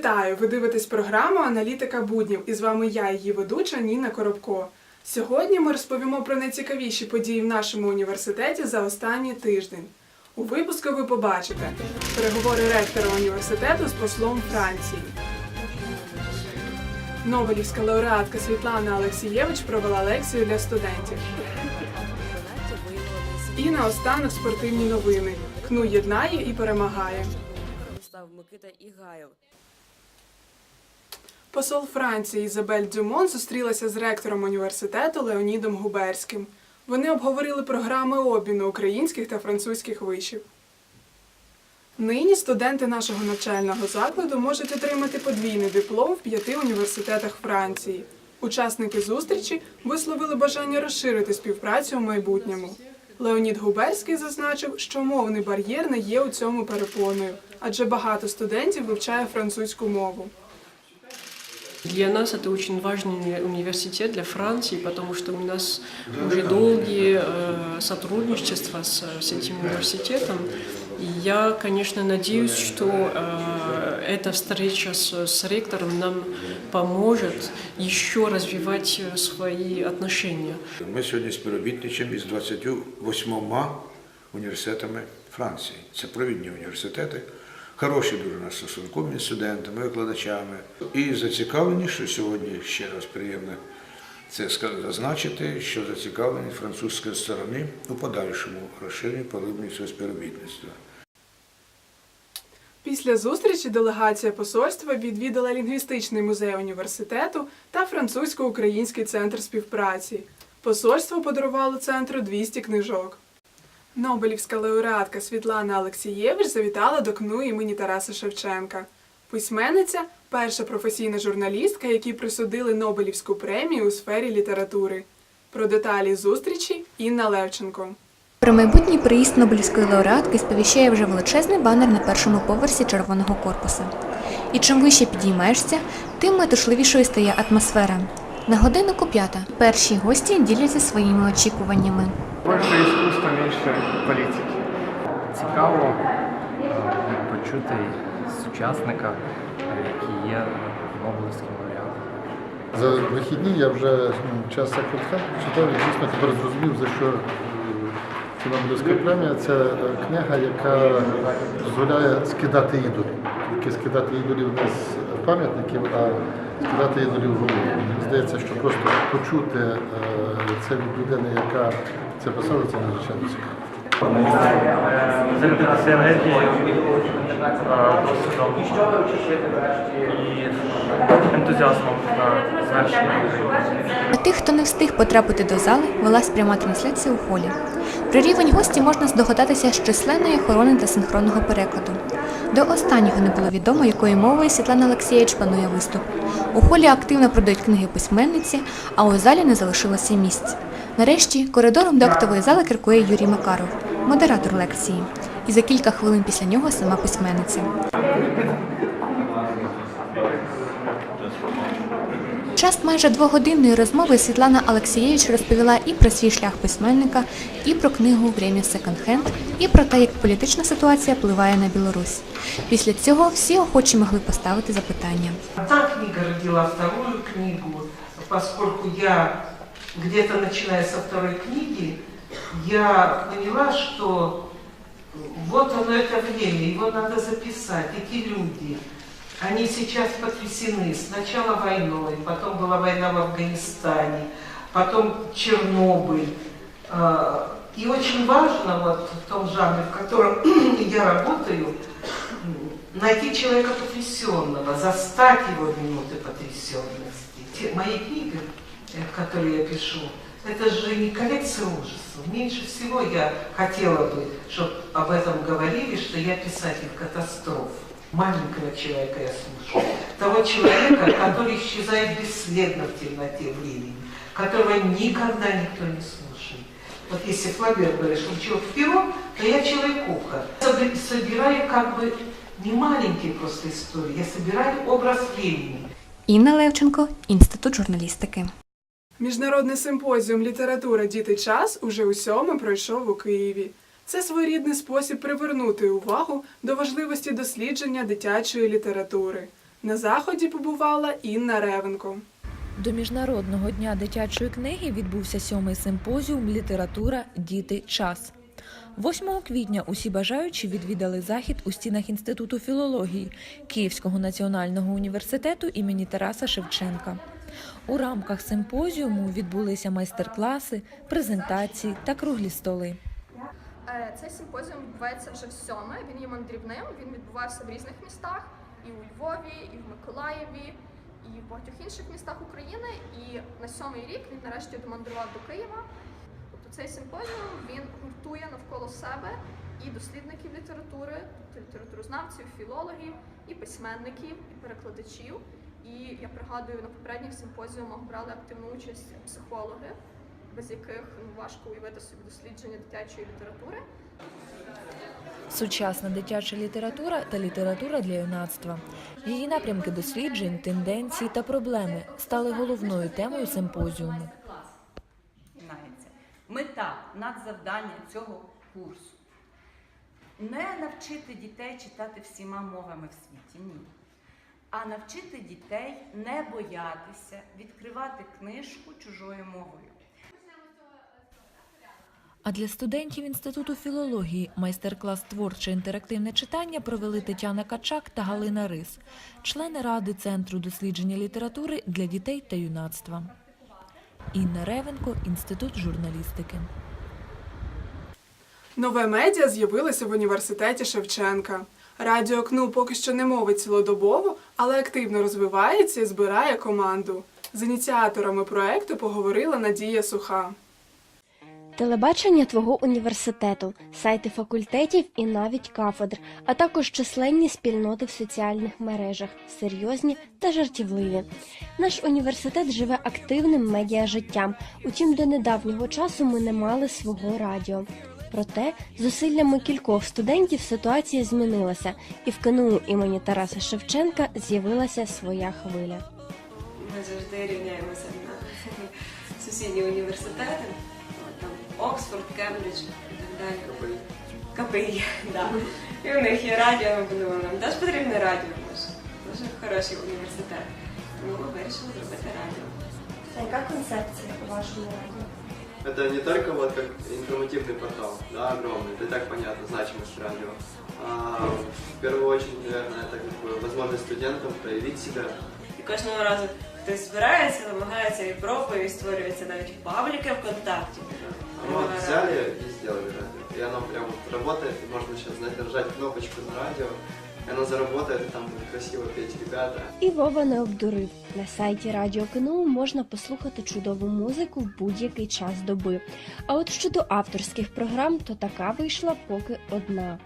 Вітаю! Ви дивитесь програму Аналітика буднів. І з вами я, її ведуча Ніна Коробко. Сьогодні ми розповімо про найцікавіші події в нашому університеті за останній тиждень. У випуску ви побачите переговори ректора університету з послом Франції. Нобелівська лауреатка Світлана Олексієвич провела лекцію для студентів. І наостанок спортивні новини. КНУ єднає і перемагає. Микита Ігаєв. Посол Франції Ізабель Дюмон зустрілася з ректором університету Леонідом Губерським. Вони обговорили програми обміну українських та французьких вишів. Нині студенти нашого навчального закладу можуть отримати подвійний диплом в п'яти університетах Франції. Учасники зустрічі висловили бажання розширити співпрацю у майбутньому. Леонід Губерський зазначив, що мовний бар'єр не є у цьому перепоною, адже багато студентів вивчає французьку мову. Для нас это очень важный университет для Франции, потому что у нас уже долгие э, сотрудничества с, с этим университетом. И я, конечно, надеюсь, что э, эта встреча с, с ректором нам поможет еще развивать э, свои отношения. Ми сьогодні співробітничаємо із 28 університетами Франції. Це провідні університети, Хороші дуже у нас між студентами, викладачами. І зацікавлені, що сьогодні ще раз приємно це зазначити, що зацікавлені французької сторони у подальшому розширенні поглибленню цього співробітництва. Після зустрічі делегація посольства відвідала лінгвістичний музей університету та французько-український центр співпраці. Посольство подарувало центру 200 книжок. Нобелівська лауреатка Світлана Олексієвич завітала до КНУ імені Тараса Шевченка. Письменниця перша професійна журналістка, якій присудили Нобелівську премію у сфері літератури. Про деталі зустрічі Інна Левченко. Про майбутній приїзд Нобелівської лауреатки сповіщає вже величезний банер на першому поверсі червоного корпусу. І чим вище підіймаєшся, тим метушливішою стає атмосфера. На годиннику п'ята перші гості діляться своїми очікуваннями. Більше іскусства, менше політики. цікаво е, почути з учасника, е, який є Нобелівським лауреатом. За вихідні я вже ну, час Сакурхан читав і дійсно тепер зрозумів, за що е, ця Нобелівська премія. Це е, книга, яка дозволяє скидати ідолів. Тільки скидати ідолів не з пам'ятників, а скидати ідолів в голову. Мені здається, що просто почути е, це від людини, яка це писала, це надзвичайно цікаво. Зарядитися енергією, е, досвідом і ентузіазмом звершення. Для тих, хто не встиг потрапити до зали, велась пряма трансляція у холі. Про рівень гості можна здогадатися з численної охорони та синхронного перекладу. До останнього не було відомо, якою мовою Світлана Олексієвич планує виступ. У холі активно продають книги письменниці, а у залі не залишилося місць. Нарешті коридором до актової зали керкує Юрій Макаров, модератор лекції. І за кілька хвилин після нього сама письменниця. Час майже двогодинної розмови Світлана Олексієвич розповіла і про свій шлях письменника, і про книгу «Время секонд-хенд», і про те, як політична ситуація впливає на Білорусь. Після цього всі охочі могли поставити запитання. Та книга родила вторую книгу, поскольку я где-то начиная со второй книги, я поняла, что вот оно это время, его надо записать, эти люди, они сейчас потрясены. Сначала войной, потом была война в Афганистане, потом Чернобыль. А, И очень важно вот в том жанре, в котором я работаю, найти человека потрясенного, застать его в минуты потрясенности. Те- мои книги, э, которые я пишу, это же не коллекция ужасов. Меньше всего я хотела бы, чтобы об этом говорили, что я писатель катастроф. Маленького человека я слушаю. Того человека, который исчезает бесследно в темноте времени, которого никогда никто не слушает. Вот если Флабер говорит, что человек перо, то я человекуха. Соби- Собираю как бы не маленькие просто истории, я собираю образ времени. Інна Левченко, Інститут журналістики. Міжнародний симпозіум Література Діти час уже у сьоме пройшов у Києві. Це своєрідний спосіб привернути увагу до важливості дослідження дитячої літератури. На заході побувала Інна Ревенко. До Міжнародного дня дитячої книги відбувся сьомий симпозіум Література, діти, час. 8 квітня усі бажаючі відвідали захід у стінах Інституту філології Київського національного університету імені Тараса Шевченка. У рамках симпозіуму відбулися майстер-класи, презентації та круглі столи. Е, Цей симпозіум відбувається вже в сьоме. Він є мандрівним. Він відбувався в різних містах і у Львові, і в Миколаєві, і в багатьох інших містах України. І на сьомий рік він нарешті домандрував до Києва. Тобто цей симпозіум він гуртує навколо себе і дослідників літератури, тобто літературознавців, філологів, і письменників, і перекладачів. І я пригадую, на попередніх симпозіумах брали активну участь психологи, без яких ну, важко уявити собі дослідження дитячої літератури. Сучасна дитяча література та література для юнацтва. Її напрямки досліджень, тенденції та проблеми стали головною темою симпозіуму. Мета надзавдання цього курсу не навчити дітей читати всіма мовами в світі, ні. А навчити дітей не боятися відкривати книжку чужою мовою. А для студентів Інституту філології майстер-клас творче інтерактивне читання провели Тетяна Качак та Галина Рис, члени ради Центру дослідження літератури для дітей та юнацтва. Інна Ревенко, Інститут журналістики. Нове медіа з'явилося в університеті Шевченка. Радіо КНУ поки що не мовить цілодобово, але активно розвивається і збирає команду. З ініціаторами проекту поговорила Надія Суха. Телебачення твого університету, сайти факультетів і навіть кафедр, а також численні спільноти в соціальних мережах, серйозні та жартівливі. Наш університет живе активним медіажиттям, утім до недавнього часу ми не мали свого радіо. Проте, зусиллями кількох студентів ситуація змінилася, і в КНУ імені Тараса Шевченка з'явилася своя хвиля. Ми завжди рівняємося на сусідні університети, Оксфорд, Кембридж і так далі. КПІ, да. І у них є радіо, ми подумали, нам теж потрібне радіо. Ми ж дуже хороший університет. Тому ми вирішили зробити радіо. А яка концепція у вашому радіо? Это не только вот как информативный портал, да, огромный, это и так понятно, значимость радио. А в первую очередь, наверное, это как бы возможность студентам проявить себя. І кожного разу хтось збирається, намагається і пробує, і створюється навіть пабліки ВКонтакті. Вот взяли и сделали радио. И оно прям вот работает, и можно сейчас, знаете, нажать кнопочку на радио, и оно заработает, и там будут красиво петь ребята. І Вова не обдурив. На сайті Радіо КНУ можна послухати чудову музику в будь-який час доби. А от щодо авторських програм, то така вийшла поки одна.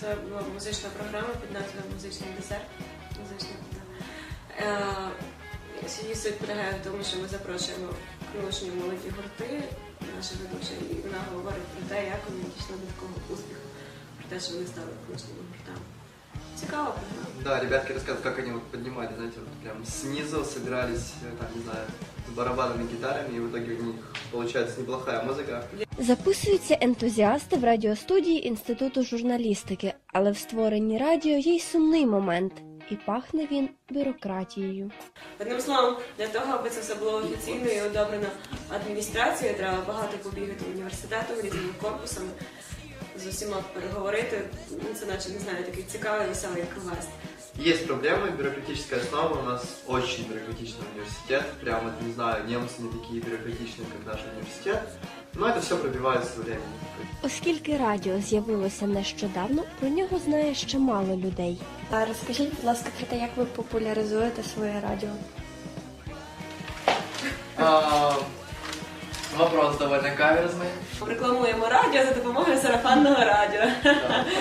Це була музична програма під назвою Музичний десерт. Музичний, да. Е, Її суть полягає в тому, що ми запрошуємо книжні молоді гурти, наша ведуча, і вона говорить про те, як вони дійшли до такого успіху, про те, що вони стали книжними гуртами. Цікава програма. Да, ребятки рассказывают, как они вот поднимали, знаете, вот прям снизу собирались, э, там, не знаю, с барабанами, гитарами, и в итоге у них получается неплохая музыка. Записуються ентузіасти в радіостудії Інституту журналістики, але в створенні радіо є й сумний момент, і пахне він бюрократією. Одним словом, для того, аби це все було офіційно і одобрено адміністрацією, треба багато побігати університетом, різними корпусами, з усіма переговорити. Ну, Це наче не знаю, такий цікавий, веселий квест. Есть проблемы, бюрократическая основа у нас очень бюрократичный университет, прям вот, не знаю, немцы не такие бюрократичные, как наш университет, но это все пробивается со временем. Оскільки радіо з'явилося нещодавно, про нього знає ще мало людей. А розкажіть, будь ласка, про те, як ви популяризуєте своє радіо? Вопрос довольно каверзный. Рекламуємо радіо за допомогою сарафанного радіо.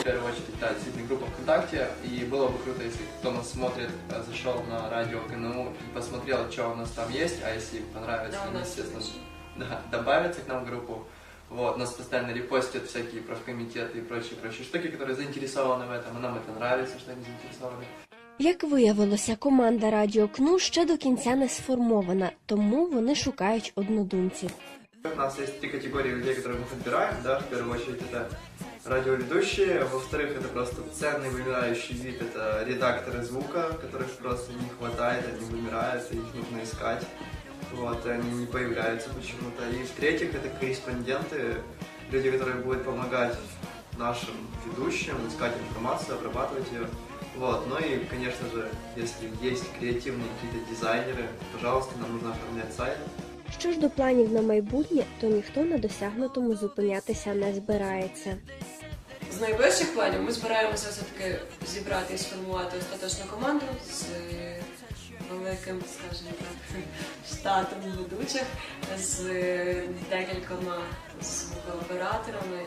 В первую очередь, да, действительно, группа ВКонтакте, и было бы круто, если кто нас смотрит, э, зашел на радио КНУ и посмотрел, что у нас там есть, а если понравится, Да, у они, нас естественно, очень. да, добавятся к нам в группу. Вот, нас постоянно репостят всякие профкомитеты и прочие-прочие штуки, которые заинтересованы в этом, и нам это нравится, что они заинтересованы. Як виявилося, команда Радіо КНУ ще до кінця не сформована, тому вони шукають однодумців. У нас есть три категории людей, которые мы подбираем, да, в первую очередь это радиоведущие. Во-вторых, это просто ценный вымирающий вид. Это редакторы звука, которых просто не хватает, они вымирают, и их нужно искать. Вот, и они не появляются почему-то. И в-третьих, это корреспонденты, люди, которые будут помогать нашим ведущим искать информацию, обрабатывать ее. Вот, ну и, конечно же, если есть креативные какие-то дизайнеры, пожалуйста, нам нужно оформлять сайт. Що ж до планів на майбутнє, то ніхто на досягнутому зупинятися не збирається. З найближчих планів ми збираємося все-таки зібрати і сформувати остаточну команду з е, великим, скажімо так, штатом ведучих, з е, декількома звукооператорами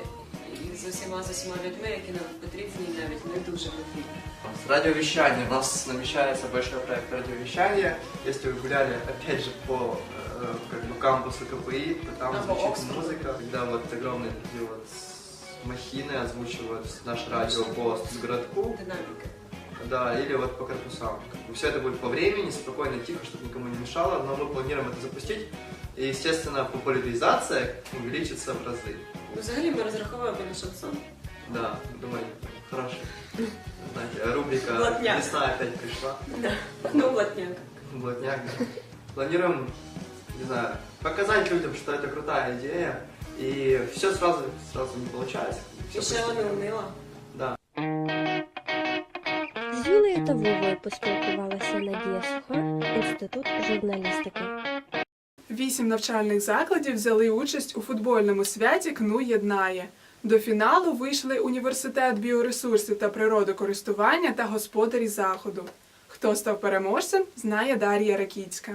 і з усіма з усіма людьми, які нам потрібні і навіть не дуже потрібні. Радиовещание. У нас намечается большой проект радиовещания. Если вы гуляли, опять же, по э, как бы кампусу КПИ, то там Або звучит Оксфорд. музыка, когда вот огромные такие вот с- махины озвучивают наш радио по городку. Динаміки. Да, или вот по корпусам. Как бы все это будет по времени, спокойно, тихо, чтобы никому не мешало, но мы планируем это запустить. И, естественно, популяризация увеличится в разы. Ну, взагалі ми розраховуємо на шансон. Да, думаю, хорошая. Знаете, рубрика Блатняк. «Весна опять пришла». Да. Ну, блатняк. Блатняк, да. Планируем, не знаю, показать людям, что это крутая идея. И все сразу, сразу не получается. І Всё ще вона постепенно. унила. Да. Та Вовою поспілкувалася Надія Суха, Інститут журналістики. Вісім навчальних закладів взяли участь у футбольному святі КНУ єднає. До фіналу вийшли університет біоресурсів та природокористування та господарі заходу. Хто став переможцем, знає Дар'я Ракіцька.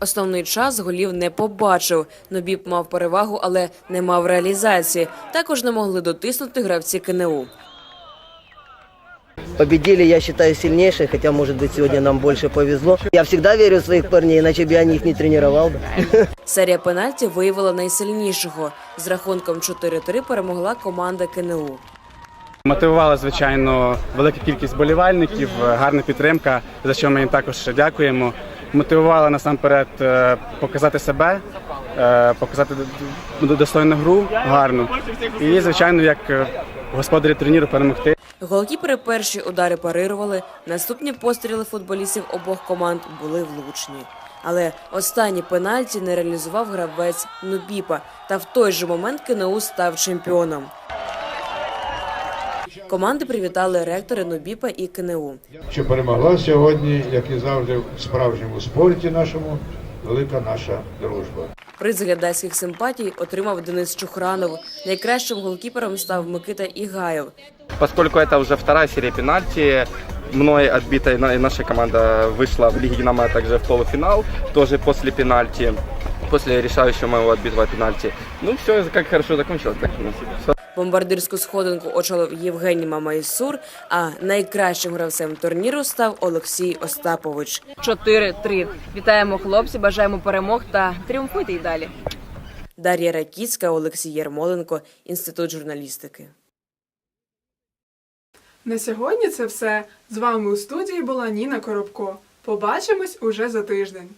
Основний час голів не побачив. Нобіп мав перевагу, але не мав реалізації. Також не могли дотиснути гравці КНУ Победили, я считаю, сильнейшие, хотя, может быть, сегодня нам больше повезло. Я всегда верю в своих парней, иначе бы я их не тренировал. бы. Серія пенальті виявила найсильнішого. З рахунком 4-3 перемогла команда КНУ. Мотивувала, звичайно, велика кількість болівальників, е, гарна підтримка, за що ми їм також дякуємо. Мотивувала насамперед е, показати себе, е, показати д- д- достойну гру гарну. І, звичайно, як е, господарі турніру перемогти. Голкіпери перші удари парирували. Наступні постріли футболістів обох команд були влучні. Але останній пенальті не реалізував гравець Нубіпа, та в той же момент КНУ став чемпіоном. Команди привітали ректори Нубіпа і КНУ. що перемогла сьогодні, як і завжди, в справжньому спорті нашому, велика наша дружба. Приз глядацьких симпатій отримав Денис Чухранов. Найкращим голкіпером став Микита Ігаєв. Поскольку это уже вторая серия пенальти, мной отбитая на- наша команда вышла в Лиге Динамо а также в полуфинал, тоже после пенальти, после решающего моего отбитого пенальти. Ну, все как хорошо закончилось, так ну, всё. Бомбардирську сходинку очолив Євгеній Мамайсур, а найкращим гравцем турніру став Олексій Остапович. 4-3. Вітаємо хлопці, бажаємо перемог та тріумфуйте й далі. Дар'я Ракіцька, Олексій Ярмоленко, Інститут журналістики. На сьогодні це все. З вами у студії була Ніна Коробко. Побачимось уже за тиждень.